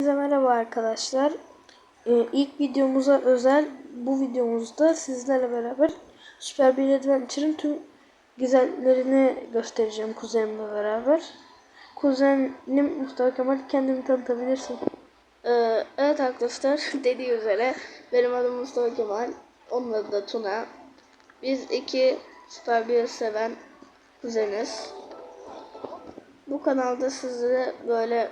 Herkese merhaba arkadaşlar. Ee, ilk videomuza özel bu videomuzda sizlerle beraber Super bir Adventure'ın tüm güzellerini göstereceğim kuzenimle beraber. Kuzenim Mustafa Kemal kendini tanıtabilirsin. Ee, evet arkadaşlar dediği üzere benim adım Mustafa Kemal. Onun adı da Tuna. Biz iki Super bir seven kuzeniz. Bu kanalda sizlere böyle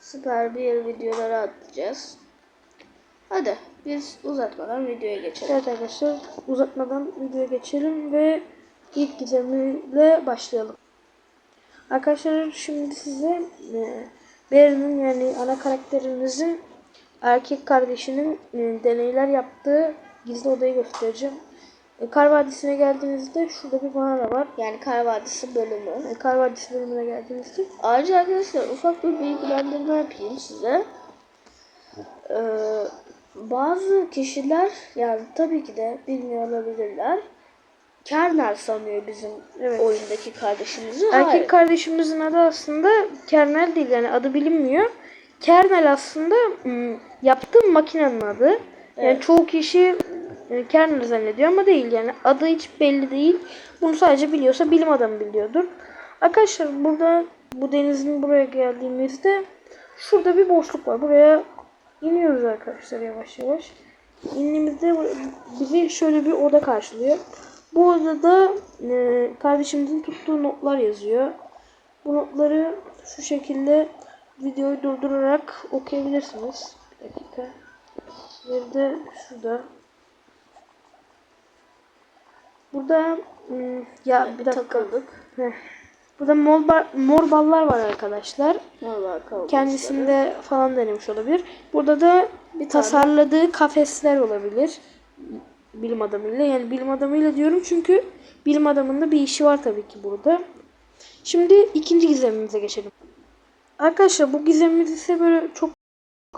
Super bir videoları atacağız. Hadi biz uzatmadan videoya geçelim. Evet arkadaşlar uzatmadan videoya geçelim ve ilk gizemiyle başlayalım. Arkadaşlar şimdi size e, Barry'nin yani ana karakterimizin erkek kardeşinin e, deneyler yaptığı gizli odayı göstereceğim. E, Kar Vadisi'ne geldiğinizde şurada bir mağara var. Yani Kar Vadisi bölümü. E, Kar Vadisi bölümüne geldiğinizde Ayrıca arkadaşlar ufak bir bilgilendirme yapayım size. Ee, bazı kişiler yani tabii ki de bilmiyor olabilirler. Kerner sanıyor bizim Evet. oyundaki kardeşimizi. erkek Hayır. kardeşimizin adı aslında Kernel değil yani adı bilinmiyor. Kernel aslında ım, yaptığı makinenin adı. Yani Evet. çoğu kişi e, Kernel zannediyor ama değil yani adı hiç belli değil. Bunu sadece biliyorsa bilim adamı biliyordur. Arkadaşlar burada bu denizin buraya geldiğimizde şurada bir boşluk var. Buraya iniyoruz arkadaşlar yavaş yavaş. İndiğimizde bizi şöyle bir oda karşılıyor. Bu odada e, kardeşimizin tuttuğu notlar yazıyor. Bu notları şu şekilde videoyu durdurarak okuyabilirsiniz. Bir dakika. Bir de şurada. Burada hmm, ya bir dakika. takıldık. Heh. Burada mor, ba- mor ballar var arkadaşlar. Vallahi kaldı. Kendisinde falan denemiş olabilir. Burada da bir tasarladığı kafesler olabilir. Bilim adamıyla. Yani bilim adamıyla diyorum çünkü bilim adamında bir işi var tabii ki burada. Şimdi ikinci gizemimize geçelim. Arkadaşlar bu gizemimiz ise böyle çok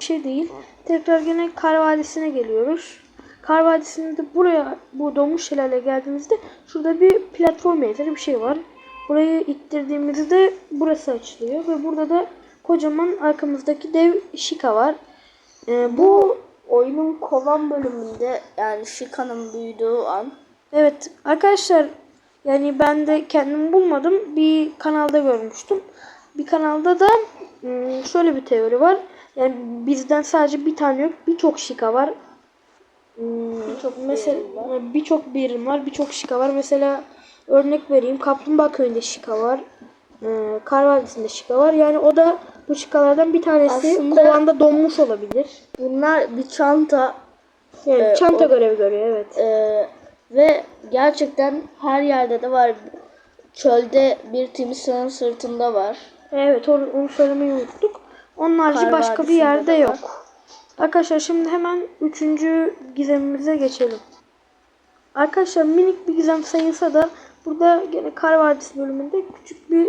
şey değil. Tekrar gene Kar Vadisi'ne geliyoruz. Kar Vadisi'nde buraya bu donmuş şelale geldiğimizde şurada bir platform benzeri bir şey var. Burayı ittirdiğimizde burası açılıyor ve burada da kocaman arkamızdaki dev şika var. Ee, bu oyunun kovan bölümünde yani Shika'nın büyüdüğü an evet arkadaşlar yani ben de kendim bulmadım. Bir kanalda görmüştüm. Bir kanalda da ım, şöyle bir teori var. Yani bizden sadece bir tane yok. Birçok şika var. Hmm, Birçok mesela birçok birim var, birçok şika var. Mesela örnek vereyim. Kaplumbağa köyünde şika var. Ee, Kar Vadisi'nde şika var. Yani o da bu şikalardan bir tanesi Aslında- kovanda donmuş olabilir. bunlar bir çanta Yani Ee, çanta o- görevi görüyor evet. Ee, ve gerçekten her yerde de var. Çölde bir timsahın sırtında var. Evet onu, onu söylemeyi unuttuk. Onun harici Kar başka bir yerde de var. Arkadaşlar şimdi hemen üçüncü gizemimize geçelim. Arkadaşlar minik bir gizem sayılsa da burada gene Kar Vadisi bölümünde küçük bir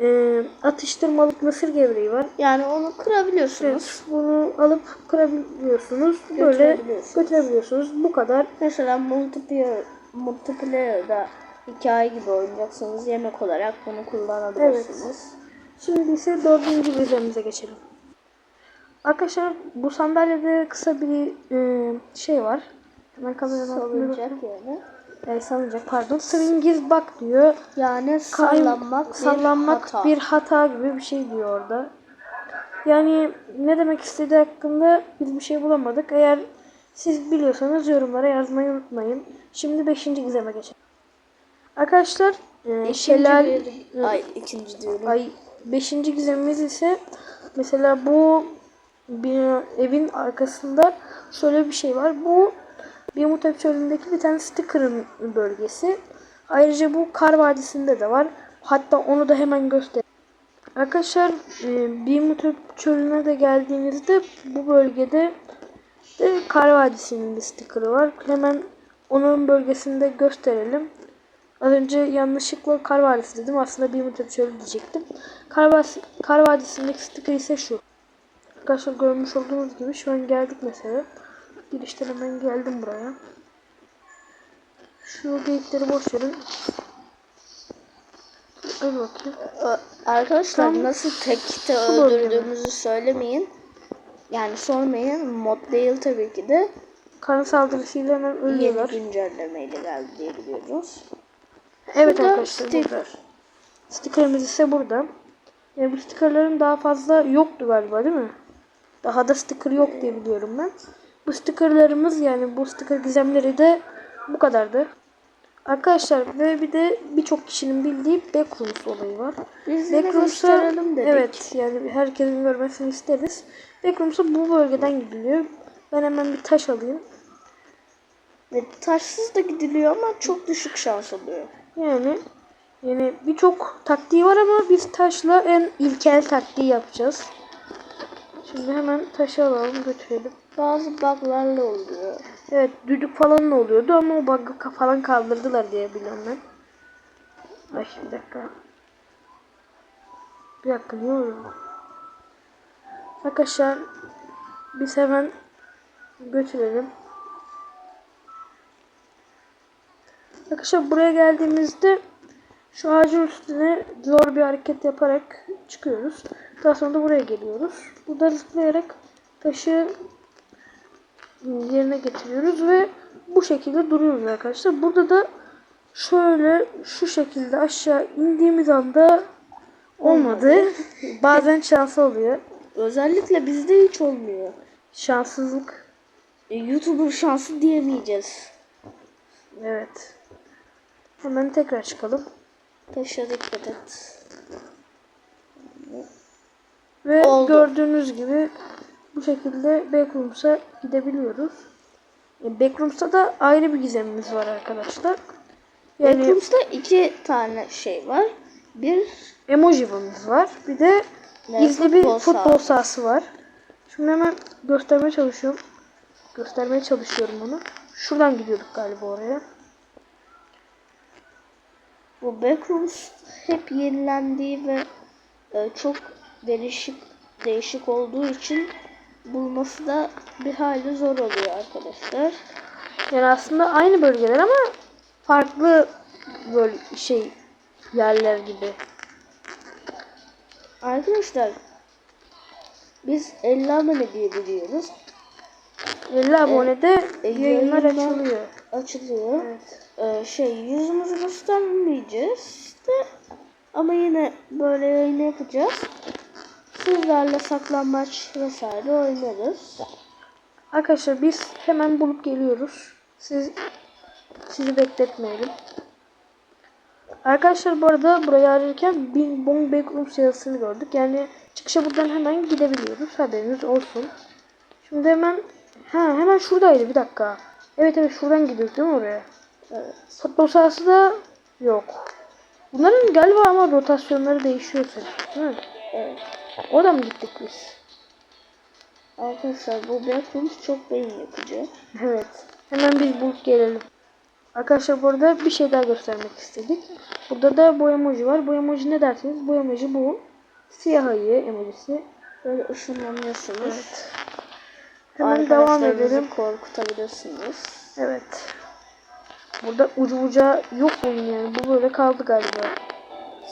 e, atıştırmalık mısır gevreği var. Yani onu kırabiliyorsunuz. Evet, bunu alıp kırabiliyorsunuz. Böyle Götürebiliyorsunuz. götürebiliyorsunuz. Bu kadar. Mesela multiplayer, multiplayer'da hikaye gibi oynayacaksanız yemek olarak bunu kullanabilirsiniz. Şimdi ise dördüncü gizemimize geçelim. Arkadaşlar bu sandalyede kısa bir e, şey var. Hemen kameradan Salıncak yani. E, salıncak pardon. Swing bak diyor. Yani sallanmak, bir sallanmak hata. bir hata gibi bir şey diyor orada. Yani ne demek istediği hakkında biz bir şey bulamadık. Eğer siz biliyorsanız yorumlara yazmayı unutmayın. Şimdi 5. gizeme geçelim. Arkadaşlar e, şelal bir- ay ikinci diyorum. Ay 5. gizemimiz ise mesela bu bir evin arkasında şöyle bir şey var. Bu bir Mutep çölündeki bir tane sticker'ın bölgesi. Ayrıca bu Kar Vadisi'nde de var. Hatta onu da hemen göster. Arkadaşlar e, bir Mutep çölüne de geldiğinizde bu bölgede de Kar Vadisi'nin bir sticker'ı var. Hemen onun bölgesinde gösterelim. Az önce yanlışlıkla Kar Vadisi dedim. Aslında bir müddet şöyle diyecektim. Kar, Vadisi, Kar Vadisi'ndeki sticker ise şu. Arkadaşlar görmüş olduğunuz gibi şu an geldik mesela. Girişten hemen geldim buraya. Şu geyikleri boş verin. Hadi bakayım. Arkadaşlar Tam nasıl şu bölgede. öldürdüğümüzü söylemeyin. Yani sormayın mod değil tabii ki de Karın saldırısıyla hemen yeni ölüyorlar. güncellemeyle geldi diye biliyoruz. Evet Burada arkadaşlar sticker. burada. Sticker'ımız ise burada. Yani bu stickerların daha fazla yoktu galiba değil mi? Daha da sticker yok diye biliyorum ben. Bu stickerlarımız yani bu sticker gizemleri de bu kadardı. Arkadaşlar ve bir de birçok kişinin bildiği Backrooms olayı var. Biz gösterelim dedik. evet yani herkesin görmesini isteriz. Backrooms'a bu bölgeden gidiliyor. Ben hemen bir taş alayım. Ve taşsız da gidiliyor ama çok düşük şans oluyor. Yani yani birçok taktiği var ama biz taşla en ilkel taktiği yapacağız. Şimdi hemen taşı alalım götürelim. Bazı buglarla oluyor. Evet düdük falan oluyordu ama o bug'ı falan kaldırdılar diye biliyorum ben. Ay bir dakika. Bir dakika ne oluyor? Arkadaşlar biz hemen götürelim. Arkadaşlar buraya geldiğimizde şu ağacın üstüne zor bir hareket yaparak çıkıyoruz. Daha sonra da buraya geliyoruz. Burada zıplayarak taşı yerine getiriyoruz ve bu şekilde duruyoruz arkadaşlar. Burada da şöyle şu şekilde aşağı indiğimiz anda olmadı. Bazen şans oluyor. Özellikle bizde hiç olmuyor. Şanssızlık. E, YouTuber şansı diyemeyeceğiz. Evet. Hemen tekrar çıkalım. Taşa dikkat et. Ve Oldu. gördüğünüz gibi bu şekilde Backrooms'a gidebiliyoruz. E, Backrooms'ta da ayrı bir gizemimiz var arkadaşlar. Yani Backrooms'ta iki tane şey var. Bir emojimiz var. Bir de Ve gizli bir futbol futbol sahası. sahası var. Şimdi hemen göstermeye çalışıyorum. Göstermeye çalışıyorum onu. Şuradan gidiyorduk galiba oraya. bu Backrooms hep yenilendiği ve e, çok değişik değişik olduğu için bulması da bir hayli zor oluyor arkadaşlar. Yani aslında aynı bölgeler ama farklı böyle şey yerler gibi. Arkadaşlar biz 50 abone diye biliyoruz. 50 abonede e, yayınlar yayınlar- açılıyor. Açılıyor. Evet. Ee, şey yüzümüzü göstermeyeceğiz de ama yine böyle yayın yapacağız. Sizlerle saklambaç vesaire oynarız. Arkadaşlar biz hemen bulup geliyoruz. Siz sizi bekletmeyelim. Arkadaşlar bu arada burayı ararken Bing Bong Backrooms yazısını gördük. Yani çıkışa buradan hemen gidebiliyoruz. Haberiniz olsun. Şimdi hemen ha hemen şuradaydı bir dakika. Evet evet şuradan gidiyoruz değil mi oraya? Evet. Futbol sahası da yok. Bunların galiba ama rotasyonları değişiyor sanki. Değil mi? evet. Oradan mı gittik biz? Arkadaşlar bu Backrooms çok beyin yakıcı. Evet. Hemen biz bulup gelelim. Arkadaşlar burada bir şey daha göstermek istedik. Burada da bu emoji var. Bu emoji ne dersiniz? Bu emoji bu. Siyah ayı emojisi. Böyle ışınlanıyorsunuz. Evet. Hemen devam edelim. korkutabilirsiniz. Evet. Burada ucu bucağı yok bunun yani. Bu böyle kaldı galiba.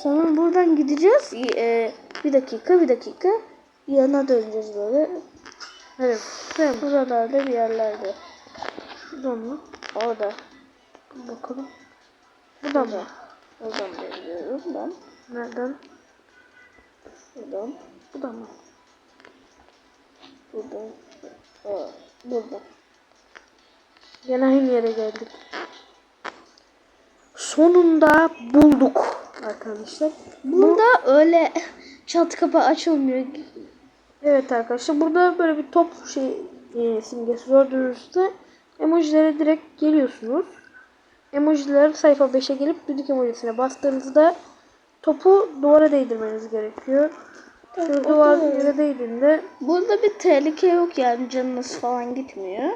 Sanırım buradan gideceğiz. Ee, bir dakika bir dakika. Yana döneceğiz böyle. Evet. Mi? Buralarda bir yerlerde. Şuradan mı? Orada. Bakalım. Buradan mı? Oradan geliyorum ben. Nereden? Buradan. Buradan mı? Buradan. Aa, buradan. Yine aynı yere geldik. Sonunda bulduk arkadaşlar. Burada öyle çat kapı açılmıyor. Evet arkadaşlar burada böyle bir top şey e, simgesi gördüğünüzde emojilere direkt geliyorsunuz. Emojiler sayfa 5'e gelip düdük emojisine bastığınızda topu duvara değdirmeniz gerekiyor. Şöyle duvar yere değdiğinde Burada bir tehlike yok yani canınız falan gitmiyor.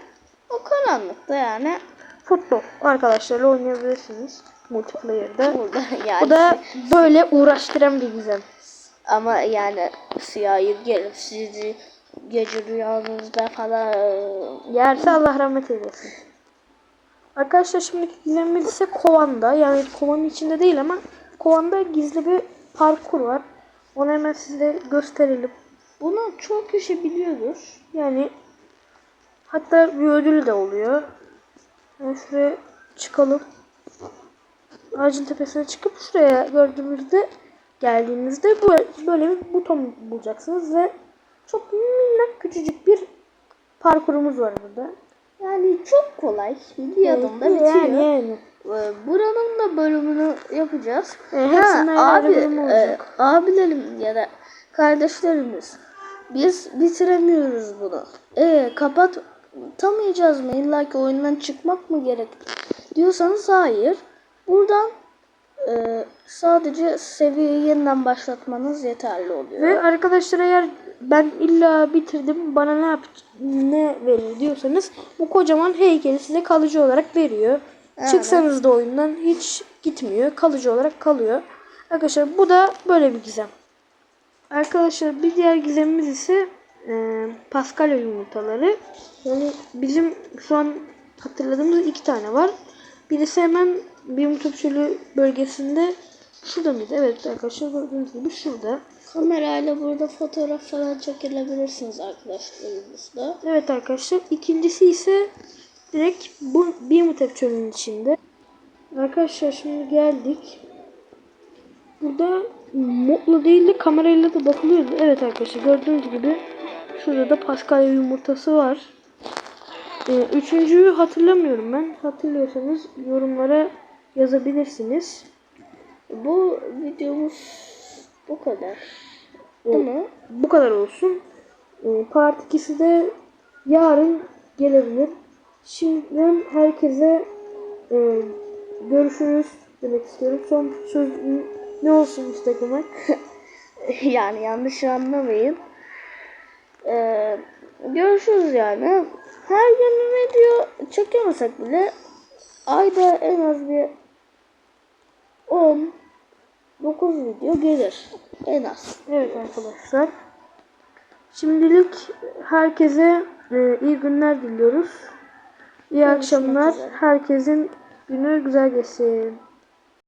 O karanlıkta yani. futbol arkadaşlarla oynayabilirsiniz. Multiplayer'da. Burada yani. Bu da böyle uğraştıran bir gizem. Ama yani siyahi gelip sizi gece rüyanızda falan Yerse Allah rahmet eylesin. Arkadaşlar şimdiki gizemimiz ise kovanda. Yani kovanın içinde değil ama kovanda gizli bir parkur var. Onu hemen size gösterelim. Bunu çok kişi biliyordur. Yani hatta bir ödül de oluyor. Yani şuraya çıkalım. Ağacın tepesine çıkıp şuraya gördüğümüzde geldiğinizde bu- böyle bir buton bulacaksınız ve çok minnak küçücük bir parkurumuz var burada. Yani çok kolay. Bir adımda yani, bitiyor. Yani, yani. Ee, Buranın da bölümünü yapacağız. E, hepsinin ayrı ayrı abi, e, abilerim ya da kardeşlerimiz biz bitiremiyoruz bunu. E kapatamayacağız mı? İlla ki oyundan çıkmak mı gerek? Diyorsanız hayır. Buradan e, sadece seviyeyi yeniden başlatmanız yeterli oluyor. Ve arkadaşlar eğer ben illa bitirdim bana ne yap ne veriyor diyorsanız bu kocaman heykeli size kalıcı olarak veriyor. Evet. Çıksanız da oyundan hiç gitmiyor. Kalıcı olarak kalıyor. Arkadaşlar bu da böyle bir gizem. Arkadaşlar bir diğer gizemimiz ise e, Paskalya yumurtaları. Yani bizim şu an hatırladığımız iki tane var. Birisi hemen bir çölü bölgesinde şurada mıydı? Evet arkadaşlar gördüğünüz gibi şurada. Kamerayla burada fotoğraf falan çekilebilirsiniz arkadaşlarınızla. Evet arkadaşlar. İkincisi ise direkt bu Bimutep çölünün içinde. Arkadaşlar şimdi geldik. Burada modla değil de kamerayla da bakılıyordu. Evet arkadaşlar gördüğünüz gibi şurada da Paskalya yumurtası var. Ee, üçüncüyü hatırlamıyorum ben. Hatırlıyorsanız yorumlara yazabilirsiniz. Bu videomuz bu kadar. Değil mi? Bu kadar olsun. Ee, Part 2'si de yarın gelebilir. Şimdiden herkese e, görüşürüz demek istiyorum. Son söz ne olsun Instagram'a? yani yanlış anlamayın. Ee, görüşürüz yani. Her gün video çekemesek bile ayda en az bir 10 9 video gelir. En az. Evet arkadaşlar. Şimdilik herkese e, iyi günler diliyoruz. İyi akşamlar. üzere. Herkesin günü güzel geçsin.